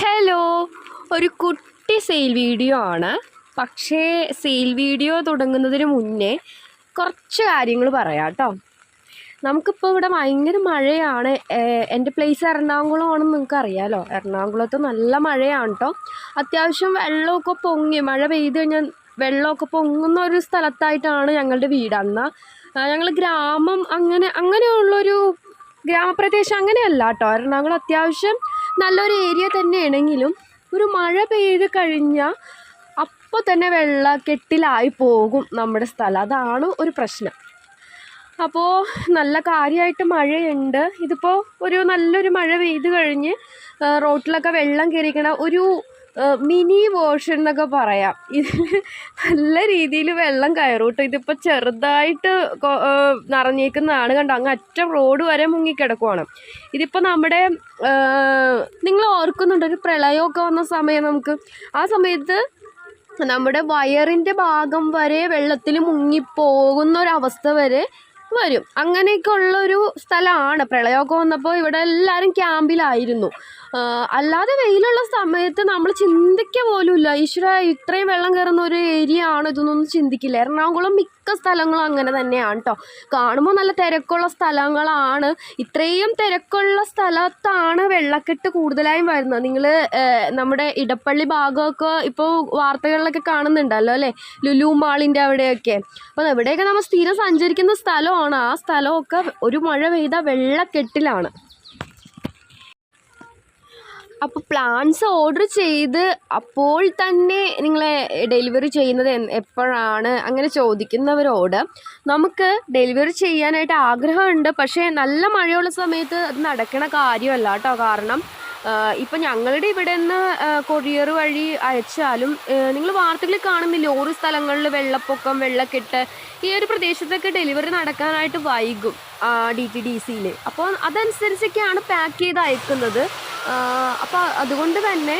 Hello ഒരു കുട്ടി sale video ആണ്. പക്ഷേ സെയിൽ വീഡിയോ തുടങ്ങുന്നതിന് മുന്നേ കുറച്ച് കാര്യങ്ങൾ പറയാം കേട്ടോ നമുക്കിപ്പോൾ ഇവിടെ ഭയങ്കര മഴയാണ്. എന്റെ പ്ലേസ് എറണാകുളമാണെന്ന് നിങ്ങൾക്ക് അറിയാമല്ലോ എറണാകുളത്ത് നല്ല മഴയാണ് കേട്ടോ അത്യാവശ്യം വെള്ളമൊക്കെ പൊങ്ങി. മഴ പെയ്ത് കഴിഞ്ഞാൽ വെള്ളമൊക്കെ പൊങ്ങുന്ന ഒരു സ്ഥലത്തായിട്ടാണ് ഞങ്ങളുടെ വീട്. എന്നാൽ ഞങ്ങൾ ഗ്രാമം അങ്ങനെ അങ്ങനെയുള്ളൊരു ഗ്രാമപ്രദേശം അങ്ങനെയല്ല കേട്ടോ എറണാകുളം അത്യാവശ്യം നല്ലൊരു ഏരിയ തന്നെയാണെങ്കിലും ഒരു മഴ പെയ്ത് കഴിഞ്ഞാൽ അപ്പോൾ തന്നെ വെള്ളക്കെട്ടിലായി പോകും നമ്മുടെ സ്ഥലം. അതാണ് ഒരു പ്രശ്നം. അപ്പോൾ നല്ല കാര്യമായിട്ട് മഴയുണ്ട്. ഇതിപ്പോൾ ഒരു നല്ലൊരു മഴ പെയ്ത് കഴിഞ്ഞ് റോട്ടിലൊക്കെ വെള്ളം കയറിക്കണ ഒരു മിനി വേർഷൻ എന്നൊക്കെ പറയാം. ഇതിൽ നല്ല രീതിയിൽ വെള്ളം കയറും കേട്ടോ ഇതിപ്പോൾ ചെറുതായിട്ട് നിറഞ്ഞേക്കുന്നതാണ് കണ്ടോ? അങ്ങ് അറ്റം റോഡ് വരെ മുങ്ങിക്കിടക്കുവാണ് ഇതിപ്പോൾ നമ്മുടെ നിങ്ങൾ ഓർക്കുന്നുണ്ട്? ഒരു പ്രളയമൊക്കെ വന്ന സമയം നമുക്ക്. ആ സമയത്ത് നമ്മുടെ വയറിന്റെ ഭാഗം വരെ വെള്ളത്തിൽ മുങ്ങിപ്പോകുന്ന ഒരവസ്ഥ വരെ വരും. അങ്ങനെയൊക്കെ ഉള്ളൊരു സ്ഥലമാണ്. പ്രളയമൊക്കെ വന്നപ്പോൾ ഇവിടെ എല്ലാവരും ക്യാമ്പിലായിരുന്നു. അല്ലാതെ വെയിലുള്ള സമയത്ത് നമ്മൾ ചിന്തിക്ക പോലുമില്ല. ഈശ്വര ഇത്രയും വെള്ളം കയറുന്ന ഒരു ഏരിയ ആണ് ഇതൊന്നും ചിന്തിക്കില്ല. എറണാകുളം മിക്ക സ്ഥലങ്ങളും അങ്ങനെ തന്നെയാണ് കേട്ടോ കാണുമ്പോൾ നല്ല തിരക്കുള്ള സ്ഥലങ്ങളാണ്. ഇത്രയും തിരക്കുള്ള സ്ഥലത്താണ് വെള്ളക്കെട്ട് കൂടുതലായും വരുന്നത്. നിങ്ങൾ നമ്മുടെ ഇടപ്പള്ളി ഭാഗമൊക്കെ ഇപ്പോൾ വാർത്തകളിലൊക്കെ കാണുന്നുണ്ടല്ലോ അല്ലേ? ലുലു മാളിന്റെ അവിടെയൊക്കെ. അപ്പോൾ എവിടെയൊക്കെ നമ്മൾ സ്ഥിരം സഞ്ചരിക്കുന്ന സ്ഥലമാണ്. ആ സ്ഥലമൊക്കെ ഒരു മഴ പെയ്ത വെള്ളക്കെട്ടിലാണ്. അപ്പോൾ പ്ലാൻസ് ഓർഡർ ചെയ്ത് അപ്പോൾ തന്നെ നിങ്ങളെ ഡെലിവറി ചെയ്യുന്നത് എപ്പോഴാണ് അങ്ങനെ ചോദിക്കുന്നവരോട്. നമുക്ക് ഡെലിവറി ചെയ്യാനായിട്ട് ആഗ്രഹമുണ്ട്. പക്ഷേ നല്ല മഴയുള്ള സമയത്ത് അത് നടക്കണ കാര്യമല്ല കേട്ടോ. കാരണം ഇപ്പം ഞങ്ങളുടെ ഇവിടെ നിന്ന് കൊറിയർ വഴി അയച്ചാലും നിങ്ങൾ വാർത്തകളിൽ കാണുന്നില്ല? ഓരോ സ്ഥലങ്ങളിൽ വെള്ളപ്പൊക്കം വെള്ളക്കെട്ട് ഈ ഒരു പ്രദേശത്തൊക്കെ ഡെലിവറി നടക്കാനായിട്ട് വൈകും ഡി ടി ഡി സിയിൽ അപ്പോൾ അതനുസരിച്ചൊക്കെയാണ് പാക്ക് ചെയ്ത് അയക്കുന്നത്. അപ്പോൾ അതുകൊണ്ട് തന്നെ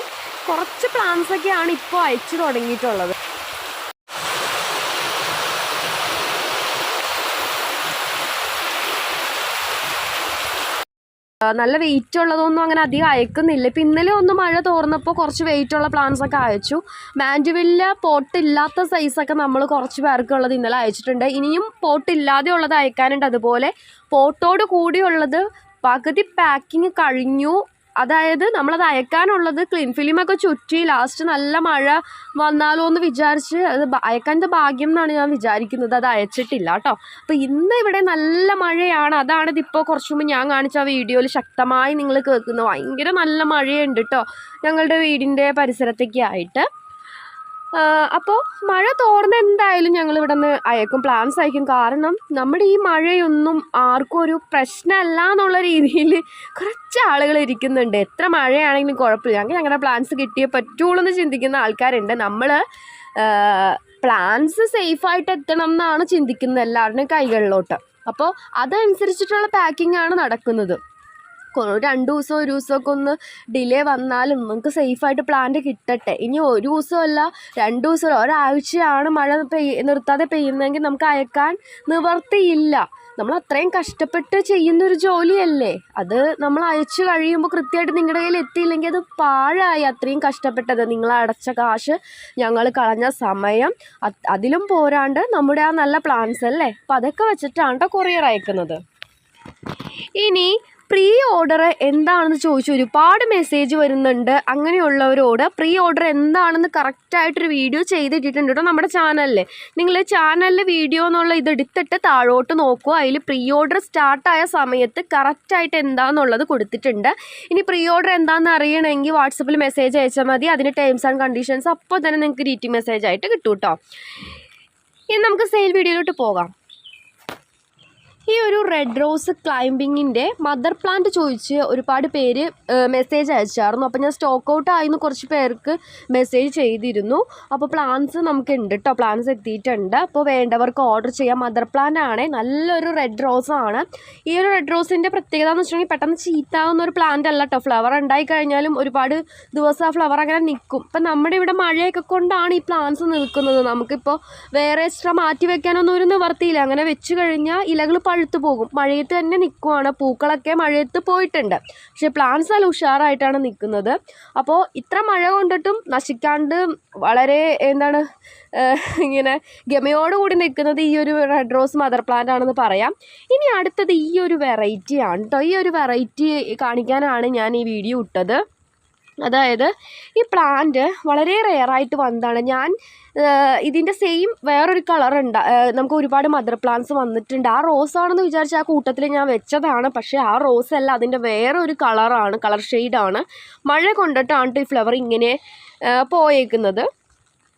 കുറച്ച് പ്ലാൻസൊക്കെയാണ് ഇപ്പോൾ അയച്ചു തുടങ്ങിയിട്ടുള്ളത്. നല്ല വെയിറ്റ് ഉള്ളതൊന്നും അങ്ങനെ അധികം അയക്കുന്നില്ല. ഇപ്പം ഇന്നലെ ഒന്ന് മഴ തോർന്നപ്പോൾ കുറച്ച് വെയിറ്റ് ഉള്ള പ്ലാന്റ്സ് ഒക്കെ അയച്ചു. മാൻഡുവില്ല പോട്ട് ഇല്ലാത്ത സൈസൊക്കെ നമ്മൾ കുറച്ച് പേർക്കുള്ളത് ഇന്നലെ അയച്ചിട്ടുണ്ട്. ഇനിയും പോട്ട് ഇല്ലാതെ ഉള്ളത് അയക്കാനുണ്ട്. അതുപോലെ പോട്ടോട് കൂടിയുള്ളത് പകുതി പാക്കിങ് കഴിഞ്ഞു. അതായത് നമ്മളത് അയക്കാനുള്ളത് ക്ലീൻ ഫിലിമൊക്കെ ചുറ്റി ലാസ്റ്റ് നല്ല മഴ വന്നാലോ എന്ന് വിചാരിച്ച് അത് അയക്കാന്റെ ഭാഗ്യം എന്നാണ് ഞാൻ വിചാരിക്കുന്നത്. അത് അയച്ചിട്ടില്ല കേട്ടോ അപ്പോൾ ഇന്ന് ഇവിടെ നല്ല മഴയാണ്. അതാണ് ഇതിപ്പോൾ കുറച്ചു മുമ്പ് ഞാൻ കാണിച്ച ആ വീഡിയോയിൽ ശക്തമായി നിങ്ങൾ കേൾക്കുന്നത് ഭയങ്കര നല്ല മഴയുണ്ട് കേട്ടോ ഞങ്ങളുടെ വീടിന്റെ പരിസരത്തൊക്കെ ആയിട്ട്. അപ്പോൾ മഴ തോർന്ന് എന്തായാലും ഞങ്ങൾ ഇവിടെ നിന്ന് അയക്കും പ്ലാൻസ് അയക്കും. കാരണം നമ്മുടെ ഈ മഴയൊന്നും ആർക്കും ഒരു പ്രശ്നമല്ല എന്നുള്ള രീതിയിൽ കുറച്ച് ആളുകൾ ഇരിക്കുന്നുണ്ട്. എത്ര മഴയാണെങ്കിലും കുഴപ്പമില്ല. ഞങ്ങൾ ഞങ്ങളുടെ പ്ലാൻസ് കിട്ടിയേ പറ്റുള്ളൂ എന്ന് ചിന്തിക്കുന്ന ആൾക്കാരുണ്ട്. നമ്മൾ പ്ലാൻസ് സേഫായിട്ട് എത്തണം എന്നാണ് ചിന്തിക്കുന്നത് എല്ലാവരുടെയും കൈകളിലോട്ട്. അപ്പോൾ അതനുസരിച്ചിട്ടുള്ള പാക്കിംഗ് ആണ് നടക്കുന്നത്. രണ്ട് ദിവസം ഒരു ദിവസമൊക്കെ ഒന്ന് ഡിലേ വന്നാലും നമുക്ക് സേഫായിട്ട് പ്ലാന്റ് കിട്ടട്ടെ. ഇനി ഒരു ദിവസമല്ല രണ്ട് ദിവസം ഒരാഴ്ചയാണ് മഴ പെയ്യ നിർത്താതെ പെയ്യുന്നതെങ്കിൽ നമുക്ക് അയക്കാൻ നിവർത്തിയില്ല നമ്മൾ അത്രയും കഷ്ടപ്പെട്ട് ചെയ്യുന്നൊരു ജോലിയല്ലേ? അത് നമ്മൾ അയച്ചു കഴിയുമ്പോൾ കൃത്യമായിട്ട് നിങ്ങളുടെ കയ്യിൽ എത്തിയില്ലെങ്കിൽ അത് പാഴായി. അത്രയും കഷ്ടപ്പെട്ടത് നിങ്ങൾ അടച്ച കാശ് ഞങ്ങൾ കളഞ്ഞ സമയം അത് അതിലും പോരാണ്ട് നമ്മുടെ ആ നല്ല പ്ലാൻസ് അല്ലേ? അപ്പം അതൊക്കെ വെച്ചിട്ടാണ് കൊറിയർ അയക്കുന്നത്. ഇനി പ്രീ ഓർഡർ എന്താണെന്ന് ചോദിച്ച്. ഒരുപാട് മെസ്സേജ് വരുന്നുണ്ട്. അങ്ങനെയുള്ളവരോട് പ്രീ ഓർഡർ എന്താണെന്ന് കറക്റ്റായിട്ടൊരു വീഡിയോ ചെയ്തിട്ടിട്ടുണ്ട് കേട്ടോ നമ്മുടെ ചാനലിൽ നിങ്ങൾ ചാനലിൽ വീഡിയോ എന്നുള്ള ഇതെടുത്തിട്ട് താഴോട്ട് നോക്കുക അതിൽ പ്രീ ഓർഡർ സ്റ്റാർട്ടായ സമയത്ത് കറക്റ്റായിട്ട് എന്താണെന്നുള്ളത് കൊടുത്തിട്ടുണ്ട്. ഇനി പ്രീ ഓർഡർ എന്താണെന്ന് അറിയണമെങ്കിൽ വാട്സപ്പിൽ മെസ്സേജ് അയച്ചാൽ മതി. അതിന് ടേംസ് ആൻഡ് കണ്ടീഷൻസ് അപ്പോൾ തന്നെ നിങ്ങൾക്ക് ഡീറ്റി മെസ്സേജ് ആയിട്ട് കിട്ടും കേട്ടോ ഇനി നമുക്ക് സെയിൽ വീഡിയോയിലോട്ട് പോകാം. ഈ ഒരു റെഡ് റോസ് ക്ലൈംബിങ്ങിന്റെ മദർ പ്ലാന്റ് ചോദിച്ച് ഒരുപാട് പേര് മെസ്സേജ് അയച്ചായിരുന്നു. അപ്പോൾ ഞാൻ സ്റ്റോക്ക് ഔട്ട് ആയിരുന്നു കുറച്ച് പേർക്ക് മെസ്സേജ് ചെയ്തിരുന്നു. അപ്പോൾ പ്ലാന്റ്സ് നമുക്ക് ഉണ്ട് കേട്ടോ പ്ലാന്റ്സ് എത്തിയിട്ടുണ്ട്. അപ്പോൾ വേണ്ടവർക്ക് ഓർഡർ ചെയ്യാം. മദർ പ്ലാന്റ് ആണ്. നല്ലൊരു റെഡ് റോസ് ആണ്. ഈ ഒരു റെഡ് റോസിന്റെ പ്രത്യേകത എന്ന് വെച്ചിട്ടുണ്ടെങ്കിൽ പെട്ടെന്ന് ചീത്താവുന്ന ഒരു പ്ലാന്റ് അല്ല കേട്ടോ ഫ്ലവർ ഉണ്ടായി കഴിഞ്ഞാലും ഒരുപാട് ദിവസം ആ ഫ്ലവർ അങ്ങനെ നിൽക്കും ഇപ്പം നമ്മുടെ ഇവിടെ മഴയൊക്കെ കൊണ്ടാണ് ഈ പ്ലാന്റ്സ് നിൽക്കുന്നത്. നമുക്കിപ്പോൾ വേറെ എക്സ്ട്രാ മാറ്റി വെക്കാനൊന്നും ഒരു നിവർത്തിയില്ല. അങ്ങനെ വെച്ച് കഴിഞ്ഞാൽ ഇലകൾ പഴുത്ത് പോകും. മഴയത്ത് തന്നെ നിൽക്കുവാണ് പൂക്കളൊക്കെ മഴയത്ത് പോയിട്ടുണ്ട്. പക്ഷേ പ്ലാന്റ്സ് നല്ല ഉഷാറായിട്ടാണ് നിൽക്കുന്നത് അപ്പോൾ ഇത്ര മഴ കൊണ്ടിട്ടും നശിക്കാണ്ട് വളരെ എന്താണ് ഇങ്ങനെ ഗമയോടുകൂടി നിൽക്കുന്നത് ഈ ഒരു റെഡ് റോസ് മദർ പ്ലാന്റ് ആണെന്ന് പറയാം. ഇനി അടുത്തത് ഈ ഒരു വെറൈറ്റിയാണ് കേട്ടോ ഈ ഒരു വെറൈറ്റി കാണിക്കാനാണ് ഞാൻ ഈ വീഡിയോ ഇട്ടത്. അതായത് ഈ പ്ലാന്റ് വളരെ റെയറായിട്ട് വന്നതാണ്. ഞാൻ ഇതിന്റെ സെയിം വേറൊരു കളർ ഉണ്ട്. നമുക്ക് ഒരുപാട് മദർ പ്ലാന്റ്സ് വന്നിട്ടുണ്ട്. ആ റോസ് ആണെന്ന് വിചാരിച്ച് ആ കൂട്ടത്തിൽ ഞാൻ വെച്ചതാണ്. പക്ഷേ ആ റോസ് അല്ല അതിന്റെ വേറൊരു കളറാണ് കളർ ഷെയ്ഡാണ് മഴ കൊണ്ടിട്ടാണ് ട്ടോ ഈ ഫ്ലവർ ഇങ്ങനെ പോയേക്കുന്നത്.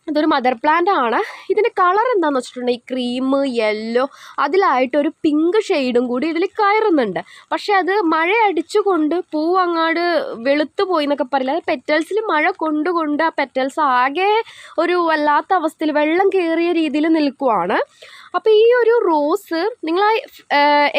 ഇതൊരു മദർ പ്ലാന്റ് ആണ്. ഇതിന്റെ കളർ എന്താണെന്ന് വെച്ചിട്ടുണ്ടെങ്കിൽ ക്രീം യെല്ലോ അതിലായിട്ടൊരു പിങ്ക് ഷെയ്ഡും കൂടി ഇതിൽ കയറുന്നുണ്ട്. പക്ഷേ അത് മഴ അടിച്ചുകൊണ്ട് പൂ അങ്ങാട് വെളുത്തു പോയി എന്നൊക്കെ പറയില്ല? അത് പെറ്റൽസിൽ മഴ കൊണ്ട് കൊണ്ട് ആ പെറ്റൽസ് ആകെ ഒരു വല്ലാത്ത അവസ്ഥയിൽ വെള്ളം കയറിയ രീതിയിൽ നിൽക്കുവാണ്. അപ്പോൾ ഈ ഒരു റോസ് നിങ്ങൾ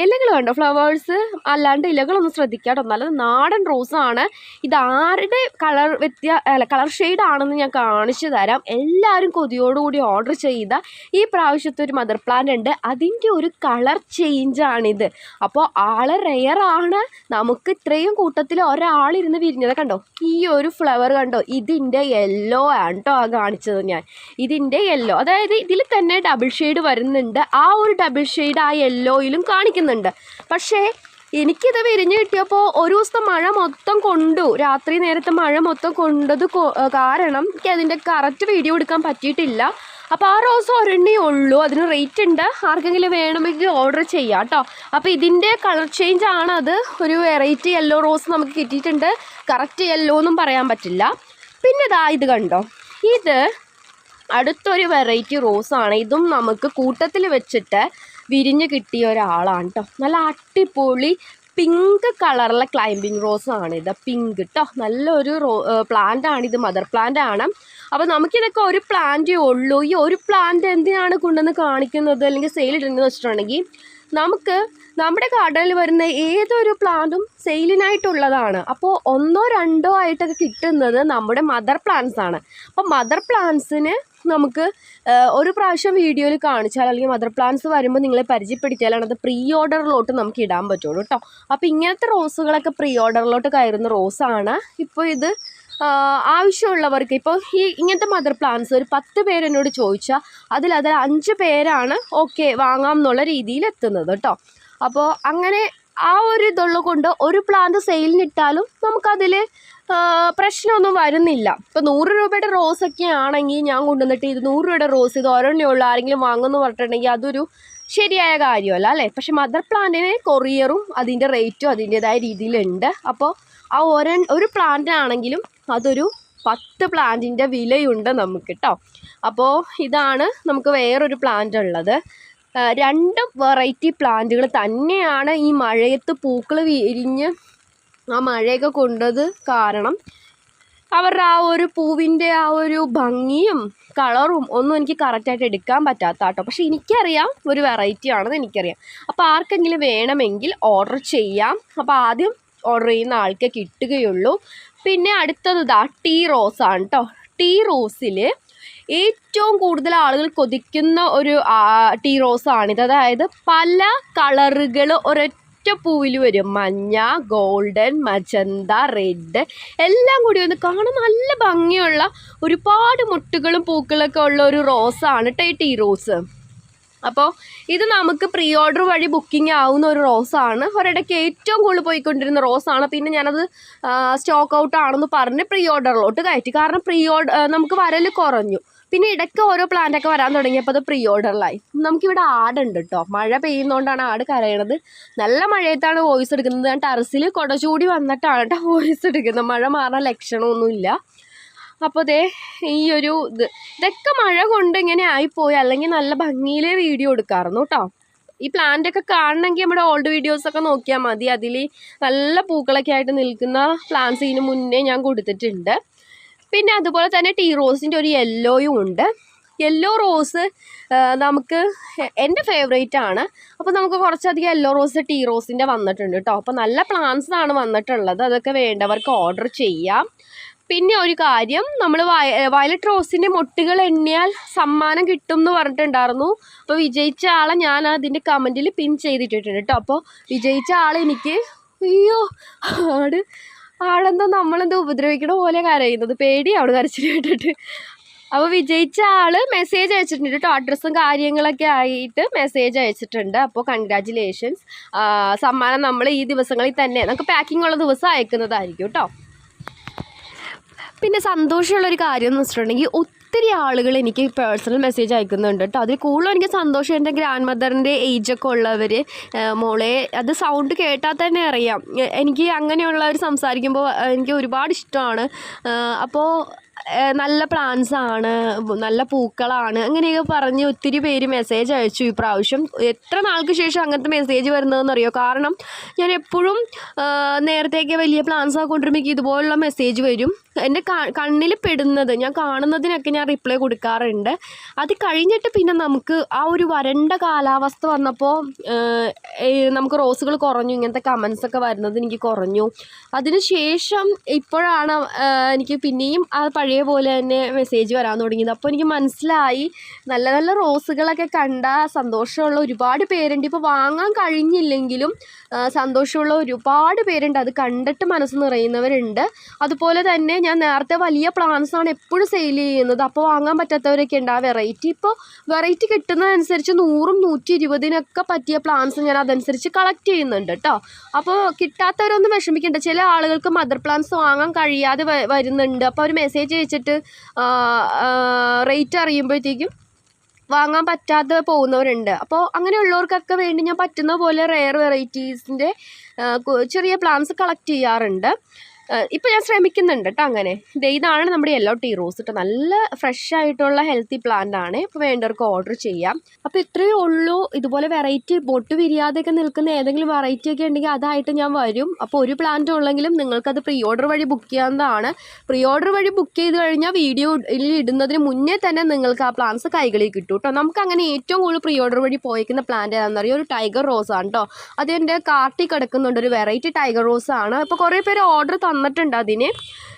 ഇലകൾ കണ്ടോ? ഫ്ലവേഴ്സ് അല്ലാണ്ട് ഇലകളൊന്നും ശ്രദ്ധിക്കാട്ടോ. കേട്ടോ നല്ലത് നാടൻ റോസാണ് ഇത് ആരുടെ കളർ വ്യത്യാ അല്ല കളർ ആണെന്ന് ഞാൻ കാണിച്ചു തരാം. എല്ലാവരും കൊതിയോടുകൂടി ഓർഡർ ചെയ്ത ഈ പ്രാവശ്യത്തെ ഒരു മദർ പ്ലാന്റ് ഉണ്ട്. അതിന്റെ ഒരു കളർ ചേഞ്ചാണിത് അപ്പോൾ ആൾ റെയർ ആണ്. നമുക്ക് ഇത്രയും കൂട്ടത്തിൽ ഒരാളിരുന്ന് വിരിഞ്ഞത് കണ്ടോ? ഈ ഒരു ഫ്ലവർ കണ്ടോ? ഇതിന്റെ യെല്ലോ ആണ് കേട്ടോ കാണിച്ചത് ഞാൻ. ഇതിന്റെ യെല്ലോ അതായത് ഇതിൽ തന്നെ ഡബിൾ ഷെയ്ഡ് വരുന്നുണ്ട്. ആ ഒരു ഡബിൾ ഷെയ്ഡ് ആ യെല്ലോയിലും കാണിക്കുന്നുണ്ട്. പക്ഷേ എനിക്കിത് വിരിഞ്ഞ് കിട്ടിയപ്പോൾ ഒരു ദിവസത്തെ മഴ മൊത്തം കൊണ്ടു. രാത്രി നേരത്തെ മഴ മൊത്തം കൊണ്ടത് കാരണം എനിക്ക് അതിന്റെ കറക്റ്റ് വീഡിയോ എടുക്കാൻ പറ്റിയിട്ടില്ല. അപ്പോൾ ആ റോസ് ഒരെണ്ണേ ഉള്ളൂ. അതിന് റേറ്റ് ഉണ്ട്. ആർക്കെങ്കിലും വേണമെങ്കിൽ ഓർഡർ ചെയ്യാം കേട്ടോ അപ്പോൾ ഇതിന്റെ കളർ ചേഞ്ച് ആണ് അത്. ഒരു വെറൈറ്റി യെല്ലോ റോസ് നമുക്ക് കിട്ടിയിട്ടുണ്ട്. കറക്റ്റ് യെല്ലോ എന്നും പറയാൻ പറ്റില്ല. പിന്നെ ഇതാ ഇത് കണ്ടോ? ഇത് അടുത്തൊരു വെറൈറ്റി റോസാണ്. ഇതും നമുക്ക് കൂട്ടത്തിൽ വെച്ചിട്ട് വിരിഞ്ഞ് കിട്ടിയ ഒരാളാണ് കേട്ടോ നല്ല അടിപൊളി പിങ്ക് ക്ലൈമ്പിംഗ് റോസ് ആണ് ഇത്. പിങ്ക് കേട്ടോ നല്ലൊരു റോ പ്ലാന്റ് ആണ് ഇത്. മദർ പ്ലാന്റ് ആണ്. അപ്പോൾ നമുക്കിതൊക്കെ ഒരു പ്ലാന്റേ ഉള്ളൂ. ഈ ഒരു പ്ലാന്റ് എന്തിനാണ് കൊണ്ടുവന്ന് കാണിക്കുന്നത്? അല്ലെങ്കിൽ സെയിൽ ഇടുന്നത് വെച്ചിട്ടുണ്ടെങ്കിൽ നമുക്ക് നമ്മുടെ ഗാർഡനിൽ വരുന്ന ഏതൊരു പ്ലാന്റും സെയിലിനായിട്ടുള്ളതാണ്. അപ്പോൾ ഒന്നോ രണ്ടോ ആയിട്ടൊക്കെ കിട്ടുന്നത് നമ്മുടെ മദർ പ്ലാന്റ്സ് ആണ്. അപ്പോൾ മദർ പ്ലാന്റ്സിന് നമുക്ക് ഒരു പ്രാവശ്യം വീഡിയോയിൽ കാണിച്ചാൽ അല്ലെങ്കിൽ മദർ പ്ലാന്റ്സ് വരുമ്പോൾ നിങ്ങളെ പരിചയപ്പെടുത്തിയാലാണ് അത് പ്രീ ഓർഡറിലോട്ട് നമുക്ക് ഇടാൻ പറ്റുള്ളൂ കേട്ടോ അപ്പോൾ ഇങ്ങനത്തെ റോസുകളൊക്കെ പ്രീ ഓർഡറിലോട്ട് കയറുന്ന റോസാണ്. ഇപ്പോൾ ഇത് ആവശ്യമുള്ളവർക്ക് ഇപ്പോൾ ഈ ഇങ്ങനത്തെ മദർ പ്ലാന്റ്സ് ഒരു പത്ത് പേരെന്നോട് ചോദിച്ചാൽ അതിൽ അതിൽ അഞ്ച് പേരാണ് ഓക്കെ വാങ്ങാം എന്നുള്ള രീതിയിൽ എത്തുന്നത് കേട്ടോ അപ്പോൾ അങ്ങനെ ആ ഒരു ഇതുള്ള കൊണ്ട് ഒരു പ്ലാന്റ് സെയിലിന് സെയിലിനിട്ടാലും നമുക്കതിൽ പ്രശ്നമൊന്നും വരുന്നില്ല. ഇപ്പോൾ നൂറ് രൂപയുടെ റോസൊക്കെ ആണെങ്കിൽ ഞാൻ കൊണ്ടുവന്നിട്ട് ഇത് നൂറ് രൂപയുടെ റോസ് ഇത് ഒരെണ്ണേ ഉള്ളൂ. ആരെങ്കിലും വാങ്ങുമെന്ന് പറഞ്ഞിട്ടുണ്ടെങ്കിൽ അതൊരു ശരിയായ കാര്യമല്ല അല്ലേ? പക്ഷെ മദർ പ്ലാന്റിന് കൊറിയറും അതിന്റെ റേറ്റും അതിന്റെതായ രീതിയിലുണ്ട്. അപ്പോൾ ആ ഒരെ ഒരു പ്ലാന്റിനാണെങ്കിലും അതൊരു പത്ത് പ്ലാന്റിന്റെ വിലയുണ്ട് നമുക്ക് കേട്ടോ അപ്പോൾ ഇതാണ് നമുക്ക് വേറൊരു പ്ലാന്റ് ഉള്ളത്. രണ്ടും വെറൈറ്റി പ്ലാന്റുകൾ തന്നെയാണ് ഈ മഴയത്ത് പൂക്കൾ വിരിഞ്ഞ് ആ മഴയൊക്കെ കൊണ്ടത് കാരണം അവരുടെ ആ ഒരു പൂവിന്റെ ആ ഒരു ഭംഗിയും കളറും ഒന്നും എനിക്ക് കറക്റ്റായിട്ട് എടുക്കാൻ പറ്റാത്ത കേട്ടോ പക്ഷേ എനിക്കറിയാം ഒരു വെറൈറ്റി ആണെന്ന് എനിക്കറിയാം. അപ്പോൾ ആർക്കെങ്കിലും വേണമെങ്കിൽ ഓർഡർ ചെയ്യാം. അപ്പോൾ ആദ്യം ഓർഡർ ചെയ്യുന്ന ആൾക്കേ കിട്ടുകയുള്ളൂ. പിന്നെ അടുത്തത് ഇതാ ടീ റോസാണ് കേട്ടോ ടീ റോസിൽ ഏറ്റവും കൂടുതൽ ആളുകൾ കൊതിക്കുന്ന ഒരു ടീ റോസ് ആണിത് അതായത് പല കളറുകൾ ഒരൊറ്റ പൂവിൽ വരും. മഞ്ഞ ഗോൾഡൻ മജന്ത റെഡ്. എല്ലാം കൂടി വന്ന് കാണാൻ നല്ല ഭംഗിയുള്ള ഒരുപാട് മുട്ടുകളും പൂക്കളൊക്കെ ഉള്ള ഒരു റോസാണ് കേട്ടോ ഈ ടീ റോസ്. അപ്പോൾ ഇത് നമുക്ക് പ്രീ ഓർഡർ വഴി ബുക്കിംഗ് ആവുന്ന ഒരു റോസാണ്. ഒരിടയ്ക്ക് ഏറ്റവും കൂടുതൽ പോയിക്കൊണ്ടിരുന്ന റോസാണ്. പിന്നെ ഞാനത് സ്റ്റോക്ക് ഔട്ട് ആണെന്ന് പറഞ്ഞ് പ്രീ ഓർഡറിലോട്ട് കയറ്റി. കാരണം പ്രീ ഓർഡർ നമുക്ക് വരൽ കുറഞ്ഞു. പിന്നെ ഇടയ്ക്ക് ഓരോ പ്ലാന്റ് ഒക്കെ വരാൻ തുടങ്ങിയപ്പോൾ അത് പ്രീ ഓർഡറിലായി നമുക്കിവിടെ ആടുണ്ട് കേട്ടോ മഴ പെയ്യുന്നതുകൊണ്ടാണ് ആട് കരയണത്. നല്ല മഴയത്താണ് വോയിസ് എടുക്കുന്നത്. ഞാൻ ടെറസിൽ കുടചൂടി വന്നിട്ടാണ് കേട്ടോ വോയിസ് എടുക്കുന്നത്. മഴ മാറാൻ ലക്ഷണമൊന്നുമില്ല. അപ്പോൾ ദേ ഈ ഒരു ഇത്. ഇതൊക്കെ മഴ കൊണ്ട് ഇങ്ങനെ ആയിപ്പോയി. അല്ലെങ്കിൽ നല്ല ഭംഗിയിൽ വീഡിയോ എടുക്കാറുന്നു കേട്ടോ ഈ പ്ലാന്റ് ഒക്കെ കാണണമെങ്കിൽ നമ്മുടെ ഓൾഡ് വീഡിയോസൊക്കെ നോക്കിയാൽ മതി. അതിൽ നല്ല പൂക്കളൊക്കെ ആയിട്ട് നിൽക്കുന്ന പ്ലാന്റ്സ് ഇതിന് മുന്നേ ഞാൻ കൊടുത്തിട്ടുണ്ട്. പിന്നെ അതുപോലെ തന്നെ ടീ റോസിന്റെ ഒരു യെല്ലോയും ഉണ്ട്. യെല്ലോ റോസ് നമുക്ക് എന്റെ ഫേവറേറ്റ് ആണ്. അപ്പോൾ നമുക്ക് കുറച്ചധികം യെല്ലോ റോസ് ടീ റോസിന്റെ വന്നിട്ടുണ്ട് കേട്ടോ അപ്പോൾ നല്ല പ്ലാന്റ്സ് ആണ് വന്നിട്ടുള്ളത്. അതൊക്കെ വേണ്ടവർക്ക് ഓർഡർ ചെയ്യാം. പിന്നെ ഒരു കാര്യം നമ്മൾ വയലറ്റ് റോസിന്റെ മുട്ടുകൾ എണ്ണിയാൽ സമ്മാനം കിട്ടും എന്ന് പറഞ്ഞിട്ടുണ്ടായിരുന്നു. അപ്പോൾ വിജയിച്ച ആളെ ഞാൻ അതിന്റെ കമന്റിൽ പിൻ ചെയ്തിട്ടിട്ടുണ്ട് കേട്ടോ അപ്പോൾ വിജയിച്ച ആൾ എനിക്ക് അയ്യോ ആട് ആളെന്തോ നമ്മളെന്തോ ഉപദ്രവിക്കണ പോലെ കരയുന്നത്. പേടിയാണ് കരച്ചിൽ കേട്ടിട്ട്. അപ്പോൾ വിജയിച്ച ആൾ മെസ്സേജ് അയച്ചിട്ടുണ്ട് കേട്ടോ അഡ്രസ്സും കാര്യങ്ങളൊക്കെ ആയിട്ട് മെസ്സേജ് അയച്ചിട്ടുണ്ട്. അപ്പോൾ കൺഗ്രാറ്റുലേഷൻസ് സമ്മാനം നമ്മൾ ഈ ദിവസങ്ങളിൽ തന്നെ നമുക്ക് പാക്കിംഗ് ഉള്ള ദിവസം അയക്കുന്നതായിരിക്കും കേട്ടോ പിന്നെ സന്തോഷമുള്ളൊരു കാര്യം എന്ന് വെച്ചിട്ടുണ്ടെങ്കിൽ ഒത്തിരി ആളുകൾ എനിക്ക് പേഴ്സണൽ മെസ്സേജ് അയക്കുന്നുണ്ട് കേട്ടോ അതിൽ കൂടുതലും എനിക്ക് സന്തോഷം എന്റെ ഗ്രാൻഡ് മദറിന്റെ ഏജൊക്കെ ഉള്ളവർ മോളെ അത് സൗണ്ട് കേട്ടാൽ തന്നെ അറിയാം. എനിക്ക് അങ്ങനെയുള്ളവർ സംസാരിക്കുമ്പോൾ എനിക്ക് ഒരുപാട് ഇഷ്ടമാണ്. അപ്പോൾ നല്ല പ്ലാന്റ്സ് ആണ് നല്ല പൂക്കളാണ് അങ്ങനെയൊക്കെ പറഞ്ഞ് ഒത്തിരി പേര് മെസ്സേജ് അയച്ചു ഈ പ്രാവശ്യം എത്ര നാൾക്ക് ശേഷം അങ്ങനത്തെ മെസ്സേജ് വരുന്നതെന്ന് അറിയോ കാരണം ഞാൻ എപ്പോഴും നേരത്തെയൊക്കെ വലിയ പ്ലാൻസ് ഒക്കെ കൊണ്ടുവരുമ്പോൾ ഇതുപോലുള്ള മെസ്സേജ് വരും. എന്റെ കണ്ണിൽ പെടുന്നത് ഞാൻ കാണുന്നതിനൊക്കെ ഞാൻ റിപ്ലൈ കൊടുക്കാറുണ്ട്. അത് കഴിഞ്ഞിട്ട് പിന്നെ നമുക്ക് ആ ഒരു വരണ്ട കാലാവസ്ഥ വന്നപ്പോൾ നമുക്ക് റോസുകൾ കുറഞ്ഞു ഇങ്ങനത്തെ കമൻസ് ഒക്കെ വരുന്നത് എനിക്ക് കുറഞ്ഞു. അതിന് ശേഷം ഇപ്പോഴാണ് എനിക്ക് പിന്നെയും ആ പഴയ പോലെ തന്നെ മെസ്സേജ് വരാൻ തുടങ്ങിയത്. അപ്പോൾ എനിക്ക് മനസ്സിലായി. നല്ല നല്ല റോസുകളൊക്കെ കണ്ട സന്തോഷമുള്ള ഒരുപാട് പേരുണ്ട്. ഇപ്പോൾ വാങ്ങാൻ കഴിഞ്ഞില്ലെങ്കിലും സന്തോഷമുള്ള ഒരുപാട് പേരുണ്ട്. അത് കണ്ടിട്ട് മനസ്സ് നിറയുന്നവരുണ്ട്. അതുപോലെ തന്നെ ഞാൻ നേരത്തെ വലിയ പ്ലാൻസാണ് എപ്പോഴും സെയിൽ ചെയ്യുന്നത്. അപ്പോൾ വാങ്ങാൻ പറ്റാത്തവരൊക്കെ ഉണ്ട്. ആ വെറൈറ്റി ഇപ്പോൾ വെറൈറ്റി കിട്ടുന്നതനുസരിച്ച് നൂറും നൂറ്റി ഇരുപതിനൊക്കെ പറ്റിയ പ്ലാൻസ് ഞാൻ അതനുസരിച്ച് കളക്ട് ചെയ്യുന്നുണ്ട് കേട്ടോ അപ്പോൾ കിട്ടാത്തവരൊന്നും വിഷമിക്കേണ്ട. ചില ആളുകൾക്ക് മദർ പ്ലാന്റ്സ് വാങ്ങാൻ കഴിയാതെ വരുന്നുണ്ട്. അപ്പോൾ അവർ മെസ്സേജ് അയച്ചിട്ട് റേറ്റ് അറിയുമ്പോഴത്തേക്കും വാങ്ങാൻ പറ്റാതെ പോകുന്നവരുണ്ട്. അപ്പോൾ അങ്ങനെയുള്ളവർക്കൊക്കെ വേണ്ടി ഞാൻ പറ്റുന്ന പോലെ റെയർ വെറൈറ്റീസിന്റെ ചെറിയ പ്ലാന്റ്സ് കളക്ട് ചെയ്യാറുണ്ട്. ഇപ്പോൾ ഞാൻ ശ്രമിക്കുന്നുണ്ട് കേട്ടോ അങ്ങനെ. ഇതാണ് നമ്മുടെ യെല്ലോ ടീ റോസ് കേട്ടോ നല്ല ഫ്രഷ് ആയിട്ടുള്ള ഹെൽത്തി പ്ലാന്റ് ആണ്. ഇപ്പോൾ വേണ്ടവർക്ക് ഓർഡർ ചെയ്യാം. അപ്പോൾ ഇത്രയേ ഉള്ളൂ. ഇതുപോലെ വെറൈറ്റി ബൊട്ട് വിരിയാതെയൊക്കെ നിൽക്കുന്ന ഏതെങ്കിലും വെറൈറ്റി ഒക്കെ ഉണ്ടെങ്കിൽ അതായിട്ട് ഞാൻ വരും. അപ്പോൾ ഒരു പ്ലാന്റ് ഉള്ളെങ്കിലും നിങ്ങൾക്കത് പ്രീ ഓർഡർ വഴി ബുക്ക് ചെയ്യാവുന്നതാണ്. പ്രീ ഓർഡർ വഴി ബുക്ക് ചെയ്ത് കഴിഞ്ഞാൽ വീഡിയോ ഇടുന്നതിന് മുന്നേ തന്നെ നിങ്ങൾക്ക് ആ പ്ലാന്റ്സ് കൈകളിൽ കിട്ടും കേട്ടോ നമുക്ക് അങ്ങനെ ഏറ്റവും കൂടുതൽ പ്രീ ഓർഡർ വഴി പോയിക്കുന്ന പ്ലാന്റ് ഏതാണെന്നറിയോ ഒരു ടൈഗർ റോസ് ആണ് കേട്ടോ അത് എന്റെ കാർട്ടിൽ കിടക്കുന്നുണ്ട്. ഒരു വെറൈറ്റി ടൈഗർ റോസ് ആണ്. അപ്പോൾ കുറേ പേര് ഓർഡർ തന്നിട്ടുണ്ട് അതിന്.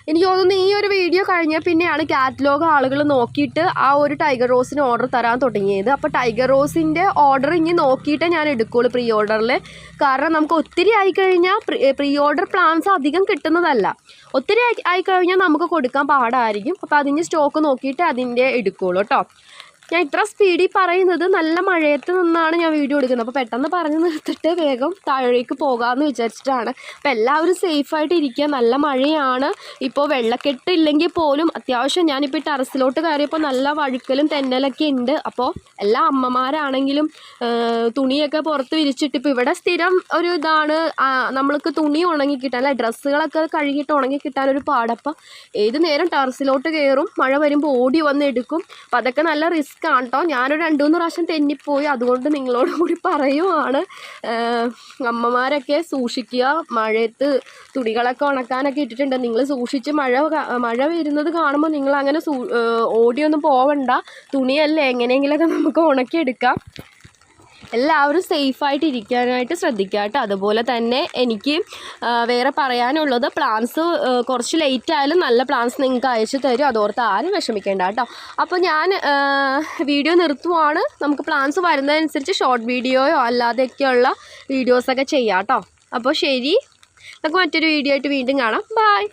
എനിക്ക് തോന്നുന്നു ഈ ഒരു വീഡിയോ കഴിഞ്ഞാൽ പിന്നെയാണ് കാറ്റലോഗ് ആളുകൾ നോക്കിയിട്ട് ആ ഒരു ടൈഗർ റോസിന് ഓർഡർ തരാൻ തുടങ്ങിയത്. അപ്പോൾ ടൈഗർ റോസിന്റെ ഓർഡർ ഇനി നോക്കിയിട്ടേ ഞാൻ എടുക്കുകയുള്ളൂ പ്രീ ഓർഡറിൽ കാരണം നമുക്ക് ഒത്തിരി ആയിക്കഴിഞ്ഞാൽ പ്രീ ഓർഡർ പ്ലാൻസ് അധികം കിട്ടുന്നതല്ല. ഒത്തിരി ആയി ആയിക്കഴിഞ്ഞാൽ നമുക്ക് കൊടുക്കാൻ പാടായിരിക്കും. അപ്പോൾ അതിന്റെ സ്റ്റോക്ക് നോക്കിയിട്ട് അതിന്റെ എടുക്കുകയുള്ളൂ കേട്ടോ ഞാൻ ഇത്ര സ്പീഡിൽ പറയുന്നത് നല്ല മഴയത്ത് നിന്നാണ് ഞാൻ വീഡിയോ എടുക്കുന്നത്. അപ്പോൾ പെട്ടെന്ന് പറഞ്ഞു നിർത്തിട്ട് വേഗം താഴേക്ക് പോകാമെന്ന് വിചാരിച്ചിട്ടാണ്. അപ്പോൾ എല്ലാവരും സേഫായിട്ട് ഇരിക്കുക. നല്ല മഴയാണ്. ഇപ്പോൾ വെള്ളക്കെട്ട് ഇല്ലെങ്കിൽ പോലും അത്യാവശ്യം ഞാനിപ്പോൾ ഈ ടെറസിലോട്ട് കയറിയപ്പോൾ നല്ല വഴുക്കലും തെന്നലൊക്കെ ഉണ്ട്. അപ്പോൾ എല്ലാ അമ്മമാരാണെങ്കിലും തുണിയൊക്കെ പുറത്ത് വിരിച്ചിട്ട് ഇപ്പോൾ ഇവിടെ സ്ഥിരം ഒരു ഇതാണ്. നമ്മൾക്ക് തുണി ഉണങ്ങി കിട്ടാൻ അല്ലെ ഡ്രസ്സുകളൊക്കെ കഴുകിയിട്ട് ഉണങ്ങി കിട്ടാൻ ഒരു പാടപ്പം. ഏത് നേരം ടെറസിലോട്ട് കയറും മഴ വരുമ്പോൾ ഓടി വന്ന് എടുക്കും. അപ്പോൾ അതൊക്കെ നല്ല റിസ്ക് ആണ് കേട്ടോ ഞാനൊരു രണ്ട് മൂന്ന് പ്രാവശ്യം തെന്നിപ്പോയി. അതുകൊണ്ട് നിങ്ങളോട് കൂടി പറയുവാണ്. അമ്മമാരൊക്കെ സൂക്ഷിക്കുക. മഴയത്ത് തുണികളൊക്കെ ഉണക്കാനൊക്കെ ഇട്ടിട്ടുണ്ട്. നിങ്ങൾ സൂക്ഷിച്ച് മഴ മഴ വരുന്നത് കാണുമ്പോൾ നിങ്ങൾ അങ്ങനെ ഓടിയൊന്നും പോവണ്ട. തുണിയല്ലേ എങ്ങനെയെങ്കിലൊക്കെ നമുക്ക് ഉണക്കിയെടുക്കാം. എല്ലാവരും സേഫായിട്ട് ഇരിക്കാനായിട്ട് ശ്രദ്ധിക്കുക കേട്ടോ. അതുപോലെ തന്നെ എനിക്ക് വേറെ പറയാനുള്ളത് പ്ലാൻസ് കുറച്ച് ലേറ്റ് ആയാലും നല്ല പ്ലാൻസ് നിങ്ങൾക്ക് അയച്ചു തരും. അതോർത്ത് ആരും വിഷമിക്കേണ്ട കേട്ടോ. അപ്പോൾ ഞാൻ വീഡിയോ നിർത്തുവാണ്. നമുക്ക് പ്ലാൻസ് വരുന്നതനുസരിച്ച് ഷോർട്ട് വീഡിയോയോ അല്ലാതെയൊക്കെയുള്ള വീഡിയോസൊക്കെ ചെയ്യാം കേട്ടോ. അപ്പോൾ ശരി. നമുക്ക് മറ്റൊരു വീഡിയോ ആയിട്ട് വീണ്ടും കാണാം. ബായ്